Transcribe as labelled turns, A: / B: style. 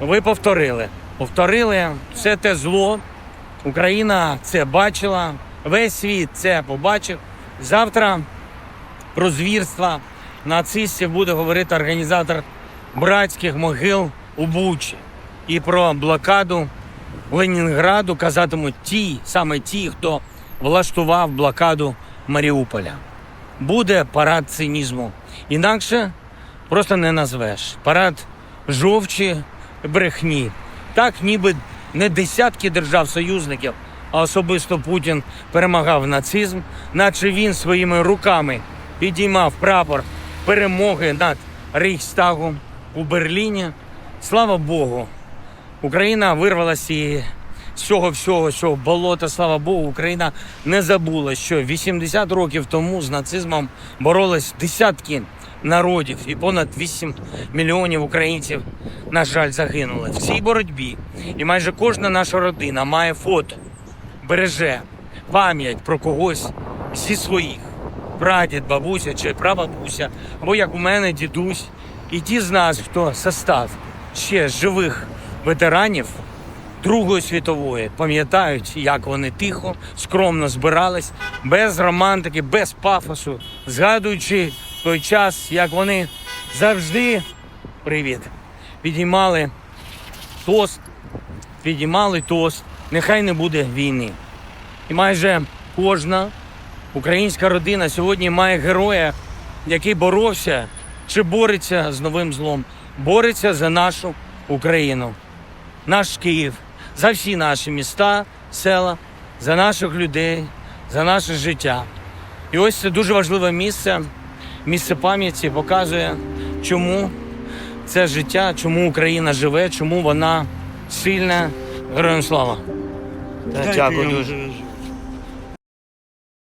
A: ви повторили. Повторили все те зло. Україна це бачила, весь світ це побачив. Завтра про звірства нацистів буде говорити організатор братських могил у Бучі. І про блокаду Ленінграду казатимуть ті, саме ті, хто влаштував блокаду Маріуполя. Буде парад цинізму. Інакше просто не назвеш. Парад жовчі брехні. Так, ніби не десятки держав-союзників, а особисто Путін перемагав нацизм, наче він своїми руками підіймав прапор перемоги над Рейхстагом у Берліні. Слава Богу, Україна вирвалася з цього всього, цього болота, слава Богу, Україна не забула, що 80 років тому з нацизмом боролись десятки народів, і понад 8 мільйонів українців, на жаль, загинули в цій боротьбі. І майже кожна наша родина має фото, береже пам'ять про когось зі своїх. Прадід, бабуся чи прабабуся, або як у мене дідусь, і ті з нас, хто состав ще живих ветеранів Другої світової, пам'ятають, як вони тихо, скромно збирались, без романтики, без пафосу, згадуючи той час, як вони завжди привіт, підіймали тост, підіймали тост, нехай не буде війни. І майже кожна українська родина сьогодні має героя, який боровся чи бореться з новим злом, бореться за нашу Україну, наш Київ, за всі наші міста, села, за наших людей, за наше життя. І ось це дуже важливе місце, місце пам'яті показує, чому це життя, чому Україна живе, чому вона сильна. Героям слава. Дякую дуже.